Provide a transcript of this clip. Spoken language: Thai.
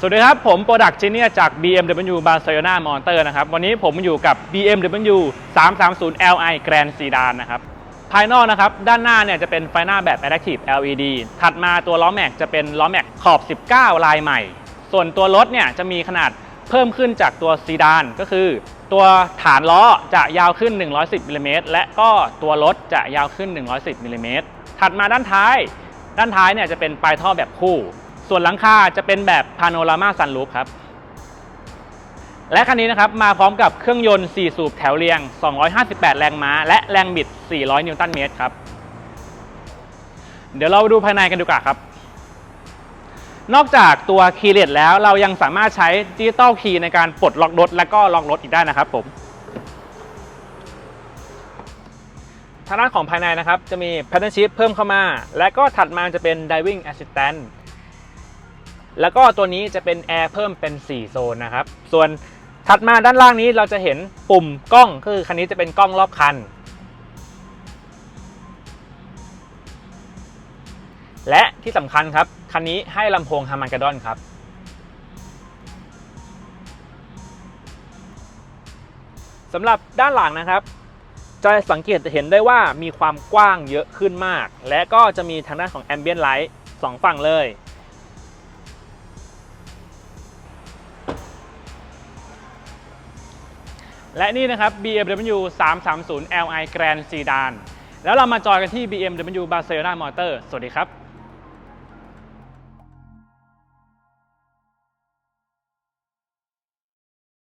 สวัสดีครับ ผม Product Genius จาก BMW Barcelona Motor นะครับ วันนี้ผมอยู่กับ BMW 330 Li Grand Sedan นะครับ ภายนอกนะครับ ด้านหน้าเนี่ยจะเป็นไฟหน้าแบบ Adaptive LED ถัดมาตัวล้อแม็กจะเป็นล้อแม็กขอบ 19 ลายใหม่ ส่วนตัวรถเนี่ยจะมีขนาดเพิ่มขึ้นจากตัวซีดานก็คือ ตัวฐานล้อจะยาวขึ้น 110มิลลิเมตรและก็ตัวรถจะยาวขึ้น 110มิลลิเมตรถัดมาด้านท้าย ด้านท้ายเนี่ยจะเป็นปลายท่อแบบคู่ ส่วนหลังคาจะเป็นแบบพาโนรามาซันรูฟครับ และคันนี้นะครับมาพร้อมกับเครื่องยนต์ 4 สูบแถวเรียง 258 แรงม้า และแรงบิด 400 นิวตันเมตรครับ เดี๋ยวเราดูภายในกันดีกว่าครับ นอกจากตัวคีย์เลสแล้วเรายังสามารถใช้ดิจิตอลคีย์ในการปลดล็อกรถ และก็ล็อกรถอีกได้นะครับผมทางด้านของภายในนะครับ จะมี Pattern Shift เพิ่มเข้ามา และก็ถัดมาจะเป็น diving Assistant แล้วก็ตัวนี้จะเป็นแอร์เพิ่มเป็น 4 โซนนะครับ ส่วนถัดมาด้านล่างนี้เราจะเห็นปุ่มกล้องคือคันนี้จะเป็นกล้องรอบคัน และที่สำคัญครับ คันนี้ให้ลำโพงฮามันกาดอนครับ สำหรับด้านหลังนะครับ จะสังเกตเห็นได้ว่ามีความกว้างเยอะขึ้นมาก และก็จะมีทางด้านของ Ambient Light สองฝั่งเลย และนี่นะครับ BMW 330 Li Grand Sedan แล้วเรามาจอยกันที่ BMW Barcelona Motor สวัสดีครับ